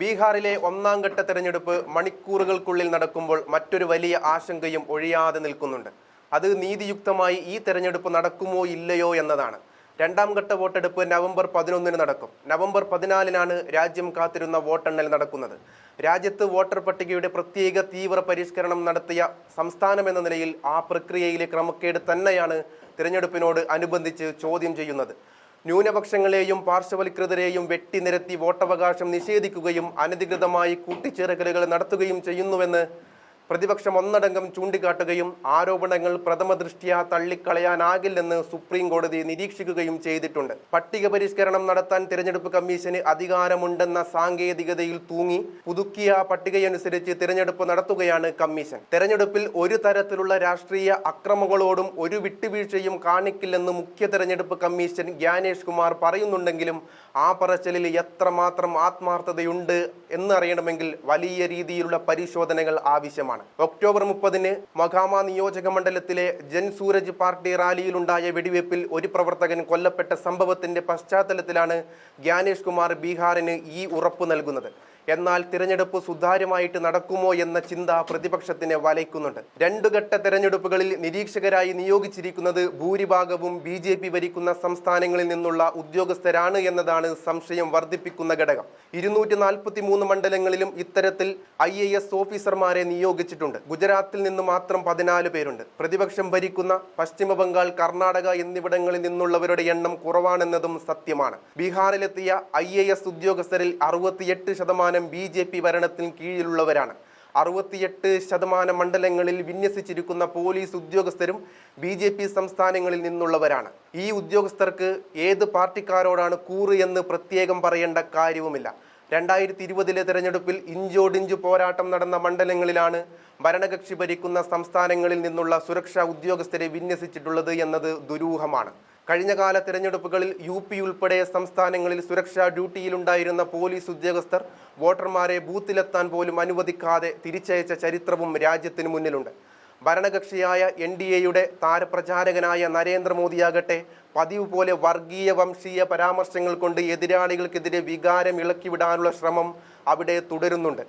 ബീഹാറിലെ ഒന്നാം ഘട്ട തെരഞ്ഞെടുപ്പ് മണിക്കൂറുകൾക്കുള്ളിൽ നടക്കുമ്പോൾ മറ്റൊരു വലിയ ആശങ്കയും ഒഴിയാതെ നിൽക്കുന്നുണ്ട്. അത് നീതിയുക്തമായി ഈ തെരഞ്ഞെടുപ്പ് നടക്കുമോ ഇല്ലയോ എന്നതാണ്. രണ്ടാം ഘട്ട വോട്ടെടുപ്പ് നവംബർ പതിനൊന്നിന് നടക്കും. നവംബർ പതിനാലിനാണ് രാജ്യം കാത്തിരുന്ന വോട്ടെണ്ണൽ നടക്കുന്നത്. രാജ്യത്ത് വോട്ടർ പട്ടികയുടെ പ്രത്യേക തീവ്ര പരിഷ്കരണം നടത്തിയ സംസ്ഥാനം എന്ന നിലയിൽ ആ പ്രക്രിയയിലെ ക്രമക്കേട് തന്നെയാണ് തിരഞ്ഞെടുപ്പിനോട് അനുബന്ധിച്ച് ചോദ്യം ചെയ്യുന്നത്. ന്യൂനപക്ഷങ്ങളെയും പാർശ്വവൽകൃതരെയും വെട്ടിനിരത്തി വോട്ടവകാശം നിഷേധിക്കുകയും അനധികൃതമായി കൂട്ടിച്ചേർക്കലുകൾ നടത്തുകയും ചെയ്യുന്നുവെന്ന് പ്രതിപക്ഷം ഒന്നടങ്കം ചൂണ്ടിക്കാട്ടുകയും ആരോപണങ്ങൾ പ്രഥമ ദൃഷ്ട്യാ തള്ളിക്കളയാനാകില്ലെന്ന് സുപ്രീം കോടതി നിരീക്ഷിക്കുകയും ചെയ്തിട്ടുണ്ട്. പട്ടിക പരിഷ്കരണം നടത്താൻ തിരഞ്ഞെടുപ്പ് കമ്മീഷന് അധികാരമുണ്ടെന്ന സാങ്കേതികതയിൽ തൂങ്ങി പുതുക്കിയ പട്ടികയനുസരിച്ച് തിരഞ്ഞെടുപ്പ് നടത്തുകയാണ് കമ്മീഷൻ. തെരഞ്ഞെടുപ്പിൽ ഒരു തരത്തിലുള്ള രാഷ്ട്രീയ അക്രമങ്ങളോടും ഒരു വിട്ടുവീഴ്ചയും കാണിക്കില്ലെന്ന് മുഖ്യ തെരഞ്ഞെടുപ്പ് കമ്മീഷൻ ജ്ഞാനേഷ് കുമാർ പറയുന്നുണ്ടെങ്കിലും ആ പറച്ചിലിൽ എത്രമാത്രം ആത്മാർത്ഥതയുണ്ട് എന്നറിയണമെങ്കിൽ വലിയ രീതിയിലുള്ള പരിശോധനകൾ ആവശ്യമാണ്. ഒക്ടോബർ മുപ്പതിന് മഖാമ നിയോജക മണ്ഡലത്തിലെ ജൻ സൂരജ് പാർട്ടി റാലിയിലുണ്ടായ വെടിവെപ്പിൽ ഒരു പ്രവർത്തകൻ കൊല്ലപ്പെട്ട സംഭവത്തിന്റെ പശ്ചാത്തലത്തിലാണ് ജ്ഞാനേഷ് കുമാർ ബീഹാറിന് ഈ ഉറപ്പ് നൽകുന്നത്. എന്നാൽ തിരഞ്ഞെടുപ്പ് സുതാര്യമായിട്ട് നടക്കുമോ എന്ന ചിന്ത പ്രതിപക്ഷത്തിനെ വലയ്ക്കുന്നുണ്ട്. രണ്ടു ഘട്ട തെരഞ്ഞെടുപ്പുകളിൽ നിരീക്ഷകരായി നിയോഗിച്ചിരിക്കുന്നത് ഭൂരിഭാഗവും ബി ജെ പി ഭരിക്കുന്ന സംസ്ഥാനങ്ങളിൽ നിന്നുള്ള ഉദ്യോഗസ്ഥരാണ് എന്നതാണ് സംശയം വർദ്ധിപ്പിക്കുന്ന ഘടകം. ഇരുന്നൂറ്റി നാൽപ്പത്തി മൂന്ന് മണ്ഡലങ്ങളിലും ഇത്തരത്തിൽ ഐ എ എസ് ഓഫീസർമാരെ നിയോഗിച്ചിട്ടുണ്ട്. ഗുജറാത്തിൽ നിന്ന് മാത്രം പതിനാല് പേരുണ്ട്. പ്രതിപക്ഷം ഭരിക്കുന്ന പശ്ചിമ ബംഗാൾ കർണാടക എന്നിവിടങ്ങളിൽ നിന്നുള്ളവരുടെ എണ്ണം കുറവാണെന്നതും സത്യമാണ്. ബീഹാറിലെത്തിയ ഐ എ എസ് ഉദ്യോഗസ്ഥരിൽ അറുപത്തിയെട്ട് ശതമാനം ബി ജെ പി ഭരണത്തിന് കീഴിലുള്ളവരാണ്. അറുപത്തിയെട്ട് ശതമാനം മണ്ഡലങ്ങളിൽ വിന്യസിച്ചിരിക്കുന്ന പോലീസ് ഉദ്യോഗസ്ഥരും ബി ജെ പി സംസ്ഥാനങ്ങളിൽ നിന്നുള്ളവരാണ്. ഈ ഉദ്യോഗസ്ഥർക്ക് ഏത് പാർട്ടിക്കാരോടാണ് കൂറ് എന്ന് പ്രത്യേകം പറയേണ്ട കാര്യവുമില്ല. രണ്ടായിരത്തി ഇരുപതിലെ തെരഞ്ഞെടുപ്പിൽ ഇഞ്ചോടിഞ്ചു പോരാട്ടം നടന്ന മണ്ഡലങ്ങളിലാണ് ഭരണകക്ഷി ഭരിക്കുന്ന സംസ്ഥാനങ്ങളിൽ നിന്നുള്ള സുരക്ഷാ ഉദ്യോഗസ്ഥരെ വിന്യസിച്ചിട്ടുള്ളത് എന്നത് ദുരൂഹമാണ്. കഴിഞ്ഞകാല തിരഞ്ഞെടുപ്പുകളിൽ യു പി ഉൾപ്പെടെ സംസ്ഥാനങ്ങളിൽ സുരക്ഷാ ഡ്യൂട്ടിയിലുണ്ടായിരുന്ന പോലീസ് ഉദ്യോഗസ്ഥർ വോട്ടർമാരെ ബൂത്തിലെത്താൻ പോലും അനുവദിക്കാതെ തിരിച്ചയച്ച ചരിത്രവും രാജ്യത്തിന് മുന്നിലുണ്ട്. ഭരണകക്ഷിയായ എൻ ഡി എയുടെ താരപ്രചാരകനായ നരേന്ദ്രമോദിയാകട്ടെ പതിവ് പോലെ വർഗീയ വംശീയ പരാമർശങ്ങൾ കൊണ്ട് എതിരാളികൾക്കെതിരെ വികാരം ഇളക്കിവിടാനുള്ള ശ്രമം അവിടെ തുടരുന്നുണ്ട്.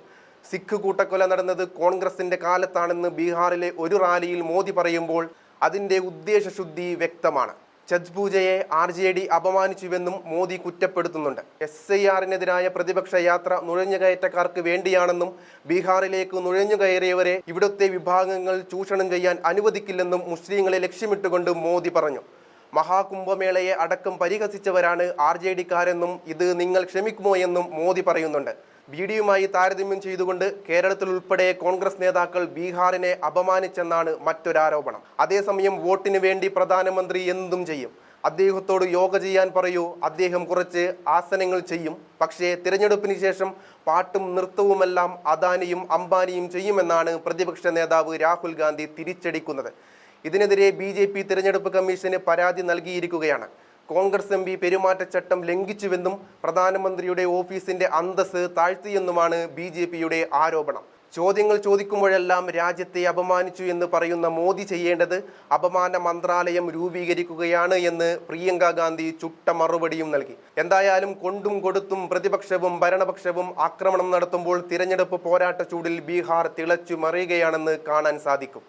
സിഖ് കൂട്ടക്കൊല നടന്നത് കോൺഗ്രസിന്റെ കാലത്താണെന്ന് ബീഹാറിലെ ഒരു റാലിയിൽ മോദി പറയുമ്പോൾ അതിന്റെ ഉദ്ദേശശുദ്ധി വ്യക്തമാണ്. ഛജ് പൂജയെ ആർ ജെ ഡി അപമാനിച്ചുവെന്നും മോദി കുറ്റപ്പെടുത്തുന്നുണ്ട്. എസ് ഐ ആറിനെതിരായ പ്രതിപക്ഷ യാത്ര നുഴഞ്ഞുകയറ്റക്കാർക്ക് വേണ്ടിയാണെന്നും ബീഹാറിലേക്ക് നുഴഞ്ഞുകയറിയവരെ ഇവിടുത്തെ വിഭാഗങ്ങൾ ചൂഷണം ചെയ്യാൻ അനുവദിക്കില്ലെന്നും മുസ്ലിങ്ങളെ ലക്ഷ്യമിട്ടുകൊണ്ട് മോദി പറഞ്ഞു. മഹാകുംഭമേളയെ അടക്കം പരിഹസിച്ചവരാണ് ആർ ജെ ഡിക്കാരെന്നും ഇത് നിങ്ങൾ ക്ഷമിക്കുമോ എന്നും മോദി പറയുന്നുണ്ട്. ബിഡിയുമായി താരതമ്യം ചെയ്തുകൊണ്ട് കേരളത്തിൽ ഉൾപ്പെടെ കോൺഗ്രസ് നേതാക്കൾ ബീഹാറിനെ അപമാനിച്ചെന്നാണ് മറ്റൊരാരോപണം. അതേസമയം വോട്ടിന് വേണ്ടി പ്രധാനമന്ത്രി എന്തും ചെയ്യും. അദ്ദേഹത്തോട് യോഗ ചെയ്യാൻ പറയൂ അദ്ദേഹം കുറച്ച് ആസനങ്ങൾ ചെയ്യും. പക്ഷേ തിരഞ്ഞെടുപ്പിന് ശേഷം പാട്ടും നൃത്തവുമെല്ലാം അദാനിയും അംബാനിയും ചെയ്യുമെന്നാണ് പ്രതിപക്ഷ നേതാവ് രാഹുൽ ഗാന്ധി തിരിച്ചടിക്കുന്നത്. ഇതിനെതിരെ ബി ജെ പി തിരഞ്ഞെടുപ്പ് കമ്മീഷന് പരാതി നൽകിയിരിക്കുകയാണ്. കോൺഗ്രസ് എം പി പെരുമാറ്റച്ചട്ടം ലംഘിച്ചുവെന്നും പ്രധാനമന്ത്രിയുടെ ഓഫീസിന്റെ അന്തസ് താഴ്ത്തിയെന്നുമാണ് ബി ജെ പിയുടെ ആരോപണം. ചോദ്യങ്ങൾ ചോദിക്കുമ്പോഴെല്ലാം രാജ്യത്തെ അപമാനിച്ചു എന്ന് പറയുന്ന മോദി ചെയ്യേണ്ടത് അപമാന മന്ത്രാലയം രൂപീകരിക്കുകയാണ് എന്ന് പ്രിയങ്ക ഗാന്ധി ചുട്ട മറുപടിയും നൽകി. എന്തായാലും കൊണ്ടും കൊടുത്തും പ്രതിപക്ഷവും ഭരണപക്ഷവും ആക്രമണം നടത്തുമ്പോൾ തിരഞ്ഞെടുപ്പ് പോരാട്ട ചൂടിൽ ബീഹാർ തിളച്ചു മറിയുകയാണെന്ന് കാണാൻ സാധിക്കും.